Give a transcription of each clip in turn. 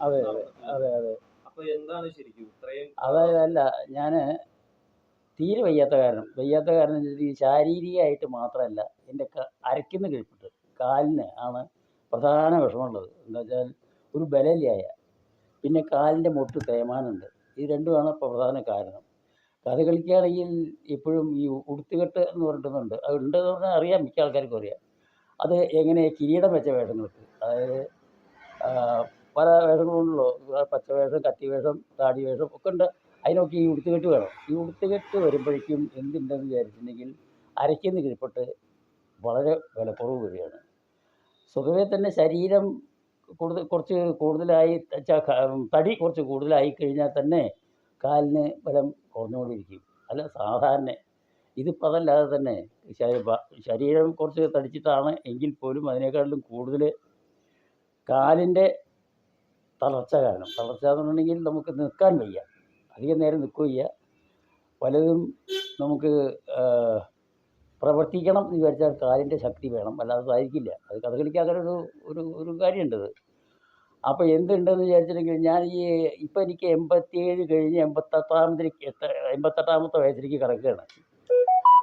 അതെ അതെ അതെ അതെ. അതായത് അല്ല ഞാൻ തീരെ വയ്യാത്ത കാരണം വയ്യാത്ത കാരണം ശാരീരികമായിട്ട് മാത്രമല്ല എന്റെ അരയ്ക്കുന്ന കിഴിപ്പിട്ട് കാലിന് ആണ് പ്രധാന വിഷമമുള്ളത്. എന്താ വെച്ചാൽ ഒരു ബലമില്ലായ പിന്നെ കാലിന്റെ മുട്ട് തേമാനുണ്ട് ഇത് രണ്ടുമാണ് പ്രധാന കാരണം. കഥ കളിക്കുകയാണെങ്കിൽ ഇപ്പോഴും ഈ ഉടുത്തുകെട്ട് എന്ന് പറഞ്ഞിട്ടുണ്ട് അത് ഉണ്ടെന്ന് പറഞ്ഞാൽ അറിയാം മിക്ക ആൾക്കാർക്കും അറിയാം. അത് എങ്ങനെ കിരീടം വെച്ച വേഷങ്ങൾക്ക് അതായത് പല വേഷങ്ങളുണ്ടല്ലോ പച്ചവേഷം കത്തിവേഷം താടി വേഷം ഒക്കെ ഉണ്ട് അതിനൊക്കെ ഈ ഉടുത്തുകെട്ട് വേണം. ഈ ഉടുത്തുകെട്ട് വരുമ്പോഴേക്കും എന്തുണ്ടെന്ന് വിചാരിച്ചിട്ടുണ്ടെങ്കിൽ അരയ്ക്കുന്ന കീഴ്പ്പെട്ട് വളരെ വിലക്കുറവ് വരികയാണ്. സ്വതവേ തന്നെ ശരീരം കൂടുതൽ കുറച്ച് കൂടുതലായി തടി കുറച്ച് കൂടുതലായി കഴിഞ്ഞാൽ തന്നെ കാലിന് ബലം കുറഞ്ഞുകൊണ്ടിരിക്കും. അല്ല സാധാരണ ഇതിപ്പോൾ അതല്ലാതെ തന്നെ ശരീ- ശരീരം കുറച്ച് തടിച്ചിട്ടാണ് എങ്കിൽ പോലും അതിനേക്കാളും കൂടുതൽ കാലിന്റെ തളർച്ച കാരണം. തളർച്ച എന്ന് പറഞ്ഞിട്ടുണ്ടെങ്കിൽ നമുക്ക് നിൽക്കാൻ വയ്യ. അധികം നേരം നിൽക്കുകയില്ല പലതും നമുക്ക് പ്രവർത്തിക്കണം എന്ന് വിചാരിച്ചാൽ കാലിന്റെ ശക്തി വേണം. അല്ലാതെ സാധിക്കില്ല അത് കഥകളിക്കാത്തൊരു ഒരു ഒരു കാര്യമുണ്ടത് അപ്പോൾ എന്തുണ്ടെന്ന് വിചാരിച്ചിട്ടുണ്ടെങ്കിൽ ഞാൻ ഈ ഇപ്പം എനിക്ക് എൺപത്തിയേഴ് കഴിഞ്ഞ് എൺപത്തെട്ടാമതിലേക്ക് എൺപത്തെട്ടാമത്തെ വയസ്സിലേക്ക് കിടക്കുകയാണ്.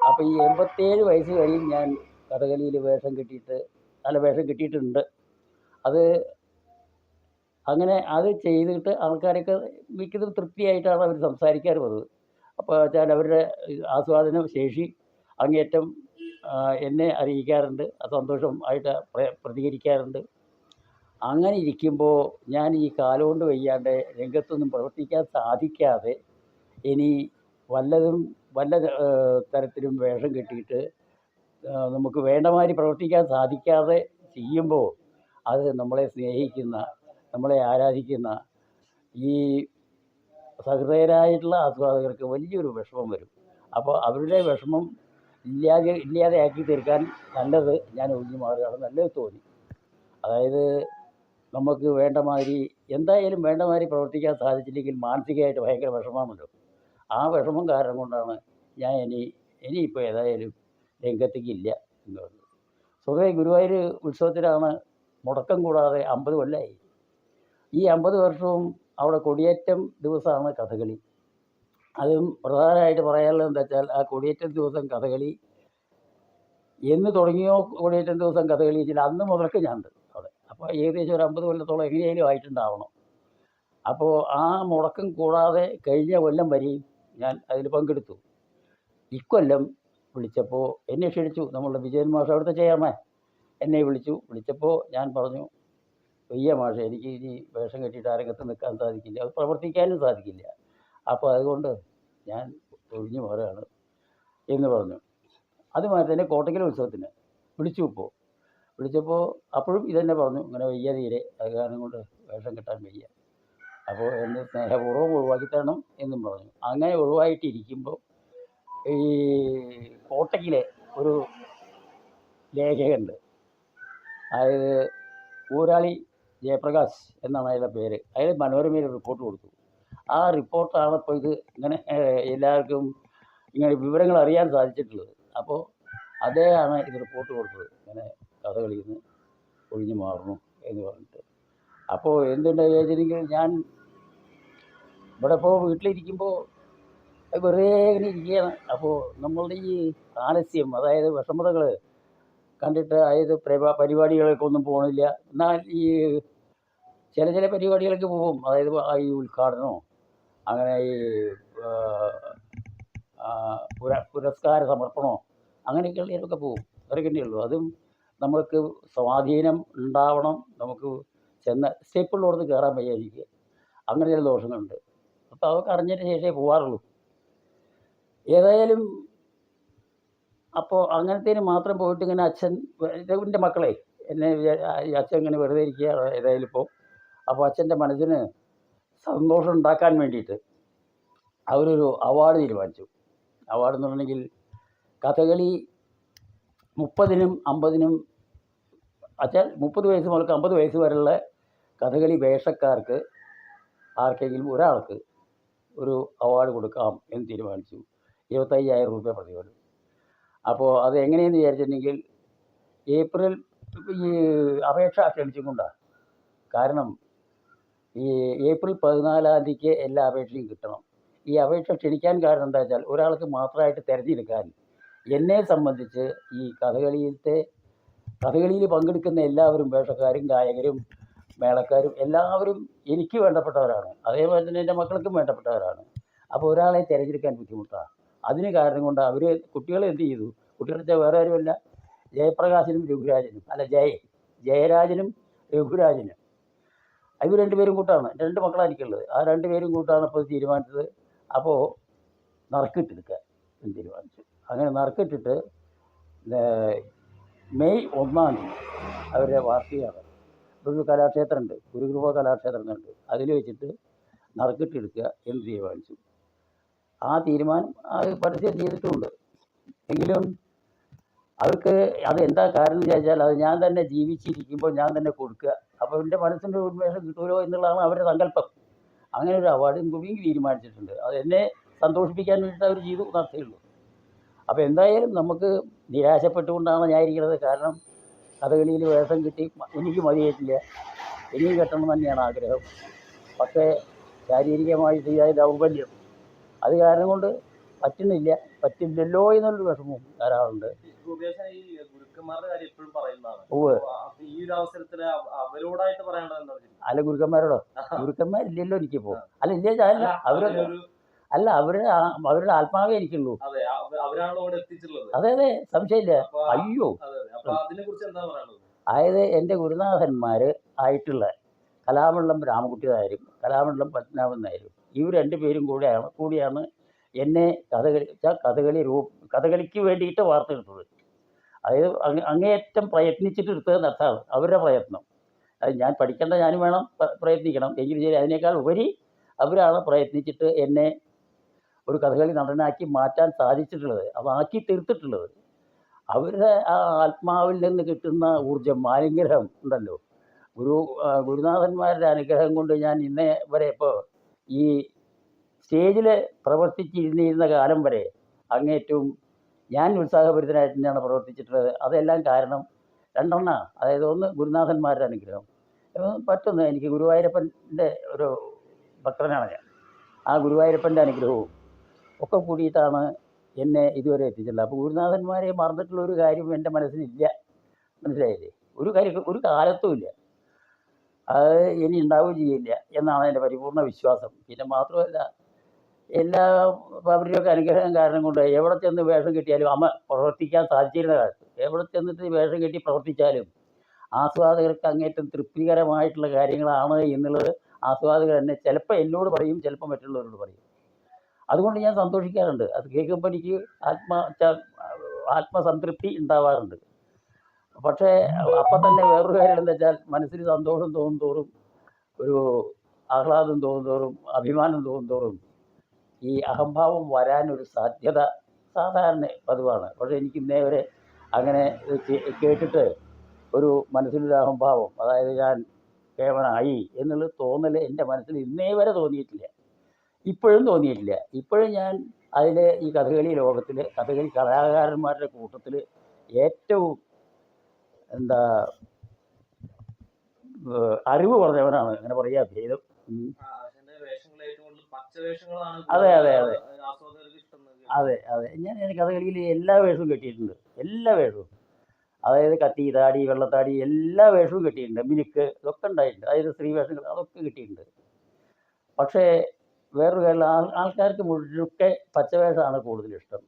അപ്പോൾ ഈ എൺപത്തേഴ് വയസ്സ് കഴിയും ഞാൻ കഥകളിയിൽ വേഷം കെട്ടിയിട്ട് നല്ല വേഷം കെട്ടിയിട്ടുണ്ട്. അത് അങ്ങനെ അത് ചെയ്തിട്ട് ആൾക്കാരൊക്കെ മിക്കതും തൃപ്തിയായിട്ടാണ് അവർ സംസാരിക്കാറ് പതിവ്. അപ്പോൾ വെച്ചാൽ അവരുടെ ആസ്വാദന ശേഷി അങ്ങേയറ്റം എന്നെ അറിയിക്കാറുണ്ട് സന്തോഷം ആയിട്ട് പ്രതികരിക്കാറുണ്ട്. അങ്ങനെ ഇരിക്കുമ്പോൾ ഞാൻ ഈ കാലുകൊണ്ട് വയ്യാണ്ട് രംഗത്തൊന്നും പ്രവർത്തിക്കാൻ സാധിക്കാതെ ഇനി വല്ലതും വല്ല തരത്തിലും വേഷം കെട്ടിയിട്ട് നമുക്ക് വേണ്ട മാതിരി പ്രവർത്തിക്കാൻ സാധിക്കാതെ ചെയ്യുമ്പോൾ അത് നമ്മളെ സ്നേഹിക്കുന്ന നമ്മളെ ആരാധിക്കുന്ന ഈ സഹൃദയരായിട്ടുള്ള ആസ്വാദകർക്ക് വലിയൊരു വിഷമം വരും. അപ്പോൾ അവരുടെ വിഷമം ഇല്ലാതെ ഇല്ലാതെയാക്കി തീർക്കാൻ നല്ലത് ഞാൻ ഒഴിഞ്ഞു മാറുകയാണ് നല്ലത് തോന്നി. അതായത് നമുക്ക് വേണ്ട മാതിരി എന്തായാലും വേണ്ട മാതിരി പ്രവർത്തിക്കാൻ സാധിച്ചില്ലെങ്കിൽ മാനസികമായിട്ട് ഭയങ്കര വിഷമമുണ്ടോ ആ വിഷമം കാരണം കൊണ്ടാണ് ഞാൻ ഇനി ഇനിയിപ്പോൾ ഏതായാലും രംഗത്തേക്ക് ഇല്ല എന്ന് പറഞ്ഞത്. സ്വതവേ ഗുരുവായൂർ ഉത്സവത്തിലാണ് മുടക്കം കൂടാതെ അമ്പത് കൊല്ലമായി ഈ അമ്പത് വർഷവും അവിടെ കൊടിയേറ്റം ദിവസമാണ് കഥകളി. അതും പ്രധാനമായിട്ട് പറയാനുള്ളത് എന്താ വെച്ചാൽ ആ കൊടിയേറ്റം ദിവസം കഥകളി എന്ന് തുടങ്ങിയോ കൊടിയേറ്റം ദിവസം കഥകളി വെച്ചാൽ അന്ന് മുതൽക്ക് ഞാൻ ഉണ്ട് അവിടെ. അപ്പോൾ ഏകദേശം ഒരു അമ്പത് കൊല്ലത്തോളം എങ്ങനെയായാലും ആയിട്ടുണ്ടാവണം. അപ്പോൾ ആ മുടക്കം കൂടാതെ കഴിഞ്ഞ കൊല്ലം വരെയും ഞാൻ അതിൽ പങ്കെടുത്തു. ഇക്കൊല്ലം വിളിച്ചപ്പോൾ എന്നെ ക്ഷണിച്ചു. നമ്മളുടെ വിജയൻ മാഷ് അവിടുത്തെ ചെയർമാൻ. എന്നെ വിളിച്ചു. വിളിച്ചപ്പോൾ ഞാൻ പറഞ്ഞു വയ്യ മാഷെ എനിക്ക് ഇനി വേഷം കെട്ടിയിട്ട് ആരംഗത്ത് നിൽക്കാൻ സാധിക്കില്ല. അത് പ്രവർത്തിക്കാനും സാധിക്കില്ല. അപ്പോൾ അതുകൊണ്ട് ഞാൻ ഒഴിഞ്ഞു മാറുകയാണ് എന്ന് പറഞ്ഞു. അതുമാതിരി തന്നെ കോട്ടയ്ക്കൽ ഉത്സവത്തിന് വിളിച്ചു ഇപ്പോൾ വിളിച്ചപ്പോൾ അപ്പോഴും ഇതന്നെ പറഞ്ഞു ഇങ്ങനെ വയ്യ തീരെ. അത് കാരണം കൊണ്ട് വേഷം കെട്ടാൻ വയ്യ. അപ്പോൾ എന്നെ സ്നേഹപൂർവം ഒഴിവാക്കി തരണം എന്നും പറഞ്ഞു. അങ്ങനെ ഒഴിവായിട്ടിരിക്കുമ്പോൾ ഈ കോട്ടയ്ക്കിലെ ഒരു ലേഖകനുണ്ട് അതായത് ഊരാളി ജയപ്രകാശ് എന്നാണ് അയാളുടെ പേര്. അയാൾ മനോരമയിൽ റിപ്പോർട്ട് കൊടുത്തു. ആ റിപ്പോർട്ടാണ് ഇപ്പോൾ ഇത് ഇങ്ങനെ എല്ലാവർക്കും ഇങ്ങനെ വിവരങ്ങൾ അറിയാൻ സാധിച്ചിട്ടുള്ളത്. അപ്പോൾ അദ്ദേഹമാണ് ഇത് റിപ്പോർട്ട് കൊടുത്തത്. ഇങ്ങനെ കഥകളിയിൽ നിന്ന് ഒഴിഞ്ഞു മാറുന്നു എന്ന് പറഞ്ഞിട്ട്. അപ്പോൾ എന്തുണ്ടെന്ന് വെച്ചിട്ടുണ്ടെങ്കിൽ ഞാൻ ഇവിടെ ഇപ്പോൾ വീട്ടിലിരിക്കുമ്പോൾ വെറുതെ ഇങ്ങനെ ഇരിക്കുകയാണ്. അപ്പോൾ നമ്മളുടെ ഈ ആലസ്യം അതായത് വിഷമതകൾ കണ്ടിട്ട് അതായത് പരിപാ പരിപാടികൾക്ക് ഒന്നും പോകണില്ല എന്നാൽ ഈ ചില ചില പരിപാടികൾക്ക് പോകും. അതായത് ഈ ഉദ്ഘാടനമോ അങ്ങനെ ഈ പുര പുരസ്കാര സമർപ്പണമോ അങ്ങനെയൊക്കെയുള്ളതിനൊക്കെ പോകും. അത്രയൊക്കെ ഉള്ളൂ. അതും നമ്മൾക്ക് സ്വാധീനം ഉണ്ടാവണം. നമുക്ക് ചെന്ന സ്റ്റെപ്പുള്ളടത്ത് കയറാൻ വയ്യ എനിക്ക് അങ്ങനെ ചില ദോഷങ്ങളുണ്ട്. അപ്പോൾ അതൊക്കെ അറിഞ്ഞതിന് ശേഷമേ പോകാറുള്ളൂ ഏതായാലും അപ്പോൾ അങ്ങനത്തേന് മാത്രം പോയിട്ട് ഇങ്ങനെ അച്ഛൻ എന്റെ മക്കളെ എന്നെ ഈ അച്ഛൻ ഇങ്ങനെ വെറുതെ ഇരിക്കുക ഏതായാലും ഇപ്പോൾ അപ്പോൾ അച്ഛന്റെ മനസ്സിന് സന്തോഷം ഉണ്ടാക്കാൻ വേണ്ടിയിട്ട് അവരൊരു അവാർഡ് തീരുമാനിച്ചു. അവാർഡ് എന്ന് പറഞ്ഞെങ്കിൽ കഥകളി മുപ്പതിനും അമ്പതിനും അച്ഛൻ മുപ്പത് വയസ്സ് മുതൽക്ക് അമ്പത് വയസ്സ് വരെയുള്ള കഥകളി വേഷക്കാർക്ക് ആർക്കെങ്കിലും ഒരാൾക്ക് ഒരു അവാർഡ് കൊടുക്കാം എന്ന് തീരുമാനിച്ചു. ഇരുപത്തയ്യായിരം രൂപ പ്രതിഫലം. അപ്പോൾ അത് എങ്ങനെയെന്ന് വിചാരിച്ചിട്ടുണ്ടെങ്കിൽ ഏപ്രിൽ ഈ അപേക്ഷ ക്ഷണിച്ചുകൊണ്ടാണ് കാരണം ഈ ഏപ്രിൽ പതിനാലാം തീയതിക്ക് എല്ലാ അപേക്ഷയും കിട്ടണം. ഈ അപേക്ഷ ക്ഷണിക്കാൻ കാരണം എന്താ വെച്ചാൽ ഒരാൾക്ക് മാത്രമായിട്ട് തിരഞ്ഞെടുക്കാൻ എന്നെ സംബന്ധിച്ച് ഈ കഥകളിയിലത്തെ കഥകളിയിൽ പങ്കെടുക്കുന്ന എല്ലാവരും വേഷക്കാരും ഗായകരും മേളക്കാരും എല്ലാവരും എനിക്ക് വേണ്ടപ്പെട്ടവരാണ്. അതേപോലെ തന്നെ എന്റെ മക്കൾക്കും വേണ്ടപ്പെട്ടവരാണ്. അപ്പോൾ ഒരാളെ തിരഞ്ഞെടുക്കാൻ ബുദ്ധിമുട്ടാണ് അതിന് കാരണം കൊണ്ട് അവർ കുട്ടികളെ എന്ത് ചെയ്തു? കുട്ടികളെ വേറെ ആരുമല്ല ജയപ്രകാശനും രഘുരാജനും. അല്ല ജയ ജയരാജനും രഘുരാജനും. ഇവർ രണ്ടുപേരും കൂട്ടാണ്. രണ്ട് മക്കളാണ് എനിക്കുള്ളത് ആ രണ്ടുപേരും കൂട്ടാണ് ഇപ്പോൾ തീരുമാനിച്ചത്. അപ്പോൾ നറുക്കിട്ടെടുക്കുക എന്ന് തീരുമാനിച്ചു? അങ്ങനെ നറുക്കിട്ടിട്ട് മെയ് ഒന്നാം തീയതി അവരുടെ വാർഷികമാണ് ഒരു കലാക്ഷേത്രമുണ്ട്. ഗുരുകൃപ കലാക്ഷേത്രമുണ്ട്. അതിൽ വെച്ചിട്ട് നറുക്കിട്ടെടുക്കുക എന്ന് തീരുമാനിച്ചു? ആ തീരുമാനം അത് പരസ്യം ചെയ്തിട്ടുണ്ട്. എങ്കിലും അവർക്ക് അത് എന്താ കാരണം എന്ന് ചോദിച്ചാൽ അത് ഞാൻ തന്നെ ജീവിച്ചിരിക്കുമ്പോൾ ഞാൻ തന്നെ കൊടുക്കുക. അപ്പോൾ എന്റെ മനസ്സിന്റെ ഉന്മേഷം കിട്ടുമല്ലോ എന്നുള്ളതാണ് അവരുടെ സങ്കല്പം. അങ്ങനെ ഒരു അവാർഡും കൂടി തീരുമാനിച്ചിട്ടുണ്ട്. അത് എന്നെ സന്തോഷിപ്പിക്കാൻ വേണ്ടിയിട്ട് അവർ ചെയ്തു നടത്തിയുള്ളൂ അപ്പോൾ എന്തായാലും നമുക്ക് നിരാശപ്പെട്ടുകൊണ്ടാണ് ഞാൻ ഇരിക്കുന്നത്. കാരണം കഥകളിയിൽ വേഷം കിട്ടി എനിക്ക് മതിയായിട്ടില്ല. ഇനിയും കെട്ടണം തന്നെയാണ് ആഗ്രഹം. പക്ഷേ ശാരീരികമായി ചെയ്യാൻ ദൗർബല്യം അത് കാരണം കൊണ്ട് പറ്റുന്നില്ല. പറ്റില്ലല്ലോ എന്നുള്ളൊരു വിഷമവും ധാരാളമുണ്ട് അല്ല ഗുരുക്കന്മാരോടോ? ഗുരുക്കന്മാരില്ലല്ലോ എനിക്കിപ്പോ. അല്ല ഇല്ല അല്ല. അവരൊക്കെ അല്ല അവരുടെ അവരുടെ ആത്മാവേ എനിക്കുള്ളൂ. അതെ അതെ സംശയമില്ല. അയ്യോ. അതായത് എന്റെ ഗുരുനാഥന്മാര് ആയിട്ടുള്ള കലാമണ്ഡലം രാമകുട്ടി കലാമണ്ഡലം പത്മനാഭൻ നായരും ഇവർ രണ്ടുപേരും കൂടെയാണ് കൂടിയാണ് എന്നെ കഥകളി കഥകളി രൂപ കഥകളിക്ക് വേണ്ടിയിട്ട് വാർത്തെടുത്തത്. അതായത് അങ്ങ് അങ്ങേയറ്റം പ്രയത്നിച്ചിട്ട് എടുത്തത് അർത്ഥമാണ് അവരുടെ പ്രയത്നം. അത് ഞാൻ പഠിക്കേണ്ട ഞാനും വേണം പ്രയത്നിക്കണം. എങ്കിലും ശരി അതിനേക്കാൾ ഉപരി അവരാണ് പ്രയത്നിച്ചിട്ട് എന്നെ ഒരു കഥകളി നടനാക്കി മാറ്റാൻ സാധിച്ചിട്ടുള്ളത്. അതാക്കി തീർത്തിട്ടുള്ളത്. അവരുടെ ആ ആത്മാവിൽ നിന്ന് കിട്ടുന്ന ഊർജം അനുഗ്രഹം ഉണ്ടല്ലോ. ഗുരു ഗുരുനാഥന്മാരുടെ അനുഗ്രഹം കൊണ്ട് ഞാൻ ഇന്നേ വരെ ഇപ്പോൾ ഈ സ്റ്റേജിൽ പ്രവർത്തിച്ചിരുന്നിരുന്ന കാലം വരെ അങ്ങേറ്റവും ഞാൻ ഉത്സാഹഭരിതനായിട്ട് തന്നെയാണ് പ്രവർത്തിച്ചിട്ടുള്ളത്. അതെല്ലാം കാരണം രണ്ടെണ്ണ. അതായത് ഒന്ന് ഗുരുനാഥന്മാരുടെ അനുഗ്രഹം. പറ്റുന്നു എനിക്ക് ഗുരുവായൂരപ്പന്റെ ഒരു ഭക്തനാണ് ഞാൻ. ആ ഗുരുവായൂരപ്പന്റെ അനുഗ്രഹവും ഒക്കെ കൂടിയിട്ടാണ് എന്നെ ഇതുവരെ എത്തിച്ചിട്ടുള്ളത്. അപ്പോൾ ഗുരുനാഥന്മാരെ മറന്നിട്ടുള്ള ഒരു കാര്യം എന്റെ മനസ്സിലില്ല. മനസ്സിലായില്ലേ? ഒരു കാര്യം ഒരു കാലത്തും ഇല്ല. അത് ഇനി ഉണ്ടാവുകയും ചെയ്യില്ല എന്നാണ് എന്റെ പരിപൂർണ വിശ്വാസം. പിന്നെ മാത്രമല്ല എല്ലാ അവരുടെയൊക്കെ അനുഗ്രഹം കാരണം കൊണ്ട് എവിടെ ചെന്ന് വേഷം കിട്ടിയാലും അമ്മ പ്രവർത്തിക്കാൻ സാധിച്ചിരുന്ന കാലത്ത് എവിടെ ചെന്നിട്ട് വേഷം കെട്ടി പ്രവർത്തിച്ചാലും ആസ്വാദകർക്ക് അങ്ങേറ്റം തൃപ്തികരമായിട്ടുള്ള കാര്യങ്ങളാണ് എന്നുള്ളത് ആസ്വാദകർ തന്നെ ചിലപ്പോൾ എന്നോട് പറയും ചിലപ്പോൾ മറ്റുള്ളവരോട് പറയും. അതുകൊണ്ട് ഞാൻ സന്തോഷിക്കാറുണ്ട്. അത് കേൾക്കുമ്പോൾ എനിക്ക് ആത്മ ആത്മസംതൃപ്തി ഉണ്ടാവാറുണ്ട്. പക്ഷേ അപ്പൊ തന്നെ വേറൊരു കാര്യം എന്താ വെച്ചാൽ മനസ്സിന് സന്തോഷം തോന്നും തോറും ഒരു ആഹ്ലാദം തോന്നും തോറും അഭിമാനം തോന്നും തോറും ഈ അഹംഭാവം വരാനൊരു സാധ്യത സാധാരണ പതിവാണ്. പക്ഷേ എനിക്ക് ഇന്നേ വരെ അങ്ങനെ കേട്ടിട്ട് ഒരു മനസ്സിലൊരു അഹംഭാവം അതായത് ഞാൻ കേവനായി എന്നുള്ള തോന്നൽ എന്റെ മനസ്സിൽ ഇന്നേ വരെ തോന്നിയിട്ടില്ല. ഇപ്പോഴും തോന്നിയിട്ടില്ല. ഇപ്പോഴും ഞാൻ അതിൽ ഈ കഥകളി ലോകത്തിൽ കഥകളി കലാകാരന്മാരുടെ കൂട്ടത്തിൽ ഏറ്റവും എന്താ അറിവ് കുറഞ്ഞവനാണ്. അങ്ങനെ പറയാ ഭേദം അതെ, അതെ, അതെ. അതെ അതെ. ഞാൻ എനിക്ക് കഥകളിയിൽ എല്ലാ വേഷവും കെട്ടിയിട്ടുണ്ട്. എല്ലാ വേഷവും. അതായത് കത്തി താടി വെള്ളത്താടി എല്ലാ വേഷവും കെട്ടിയിട്ടുണ്ട്. മിനുക്ക് ഇതൊക്കെ ഉണ്ടായിട്ടുണ്ട്. അതായത് സ്ത്രീ വേഷങ്ങൾ അതൊക്കെ കിട്ടിയിട്ടുണ്ട്. പക്ഷേ വേറൊരു കാര്യം ആൾ ആൾക്കാർക്ക് മുഴുക്കെ പച്ചവേഷമാണ് കൂടുതൽ ഇഷ്ടം.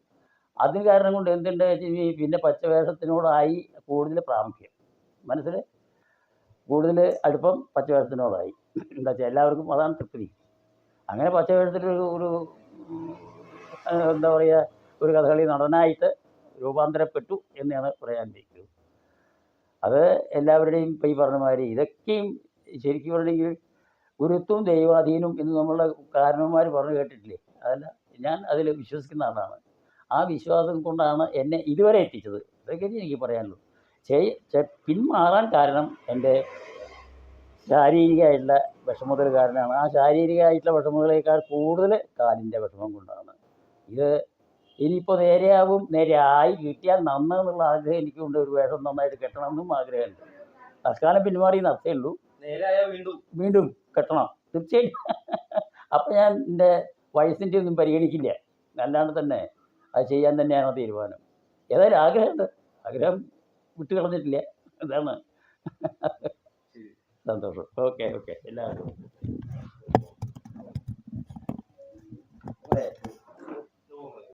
അതിന് കാരണം കൊണ്ട് എന്തുണ്ട് ഈ പിന്നെ പച്ചവേഷത്തിനോടായി കൂടുതൽ പ്രാമുഖ്യം. മനസ്സിൽ കൂടുതൽ അടുപ്പം പച്ചവേഷത്തിനോടായി. എന്താ വെച്ചാൽ എല്ലാവർക്കും അതാണ് തൃപ്തി. അങ്ങനെ പച്ചവേഷത്തിൽ ഒരു എന്താ പറയുക ഒരു കഥകളി നടനായിട്ട് രൂപാന്തരപ്പെട്ടു എന്നാണ് പറയാൻ ഉദ്ദേശിക്കുന്നത് അത് എല്ലാവരുടെയും ഈ പറഞ്ഞ മാതിരി ഇതൊക്കെയും ശരിക്കും പറഞ്ഞെങ്കിൽ ഗുരുത്വം ദൈവാധീനം എന്ന് നമ്മളുടെ കാരണവന്മാർ പറഞ്ഞു കേട്ടിട്ടില്ലേ? അതല്ല ഞാൻ അതിൽ വിശ്വസിക്കുന്ന ആളാണ്. ആ വിശ്വാസം കൊണ്ടാണ് എന്നെ ഇതുവരെ എത്തിച്ചത്. ഇതൊക്കെ എനിക്ക് പറയാനുള്ളൂ. ചെയ് ചെ- പിന്മാറാൻ കാരണം എന്റെ ശാരീരികമായിട്ടുള്ള വിഷമതൽ കാരണമാണ് ആ ശാരീരികമായിട്ടുള്ള വിഷമതകളേക്കാൾ കൂടുതൽ കാലിന്റെ വിഷമം കൊണ്ടാണ്. ഇത് ഇനിയിപ്പോൾ നേരെയാവും നേരെ ആയി കിട്ടിയാൽ നന്നെന്നുള്ള ആഗ്രഹം എനിക്കുണ്ട്. ഒരു വേഷം നന്നായിട്ട് കെട്ടണമെന്നും ആഗ്രഹമുണ്ട്. തൽക്കാലം പിന്മാറി നടത്തേ ഉള്ളൂ. വീണ്ടും. വീണ്ടും കെട്ടണം. തീർച്ചയായിട്ടും. അപ്പം ഞാൻ എന്റെ വയസ്സിന്റെ ഒന്നും പരിഗണിക്കില്ല. അല്ലാണ്ട് തന്നെ അത് ചെയ്യാൻ തന്നെയാണ് തീരുമാനം? ഏതായാലും ആഗ്രഹമുണ്ട്. ആഗ്രഹം വിട്ടു കളഞ്ഞിട്ടില്ല അതാണ് സന്തോഷം. Okay okay. എല്ലാവർക്കും.